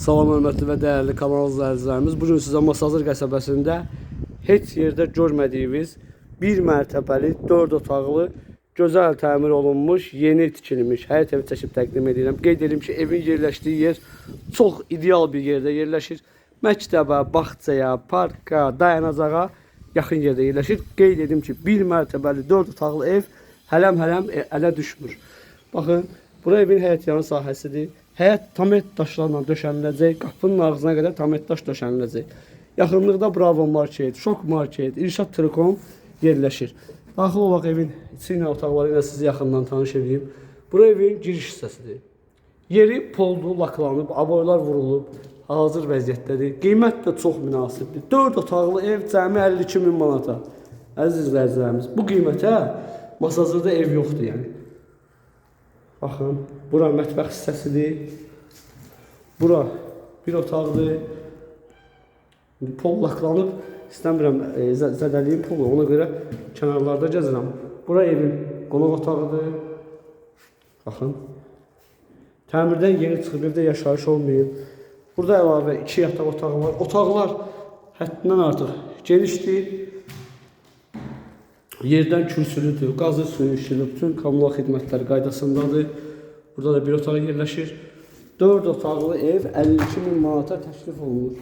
Salam hörmətli və dəyərli kanal izləyicilərimiz. Bu gün sizə Masazır qəsəbəsində heç yerdə görmədiyiniz bir mərtəbəli, 4 otaqlı, gözəl təmir olunmuş, yeni tikilmiş həyət evi çəkib təqdim edirəm. Qeyd edim ki, evin yerləşdiyi yer çox ideal bir yerdə yerləşir. Məktəbə, bağçaya, parka, dayanacağa yaxın yerdə yerləşir. Qeyd edim ki, bir mərtəbəli, 4 otaqlı ev hələm-hələm e, ələ düşmür. Baxın, bura evin həyət yanı sahəsidir. Həyət tamet daşlarla döşəniləcək, qapının ağzına qədər tamet daş döşəniləcək. Yaxınlıqda Bravo Market, Şok Market, İrşad Telekom yerləşir. Daxil olaq evin içi ilə otaqları ilə sizi yaxından tanış edeyim. Bura evin giriş hissəsidir. Yeri poldu, laklanıb, aboylar vurulub, hazır vəziyyətdədir. Qiymət də çox münasibdir. 4 otaqlı ev cəmi 52 min manata. Əziz izləyicilərimiz, bu qiymətə Masazırda ev yoxdur yəni. Baxın, bura mətbəx hissəsidir. Bura bir otaqdır. Pol laklanıb, istəmirəm e, zə- zədəliyim polu, ona görə kənarlarda gəzirəm. Bura evin qonaq otağıdır. Baxın. Təmirdən yeni çıxıb, evdə yaşayış olmayıb. Burada əlavə iki yataq otağı var. Otaqlar həddindən artıq genişdir. Yerdən kürsülüdür, qazı suyu işləyir, bütün kommunal xidmətlər qaydasındadır. Burada da bir otaq yerləşir. 4 otaqlı ev 52 min manata təklif olunur.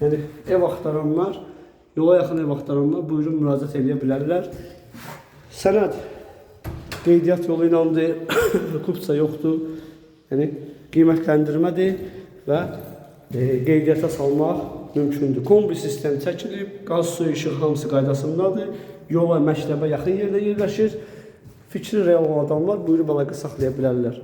Yəni ev axtaranlar, yola yaxın ev axtaranlar buyurun müraciət edə bilərlər. Sənəd qeydiyyat yolu ilandır, hüquqsa yoxdur. Yəni qiymətləndirmədir və qeydiyyata salmaq mümkündür. Kombi sistem çəkilib, qaz, su, işıq hamısı qaydasındadır. Yola, məktəbə yaxın yerdə yerləşir. Fikri real adamlar buyurub əlaqə saxlaya bilərlər.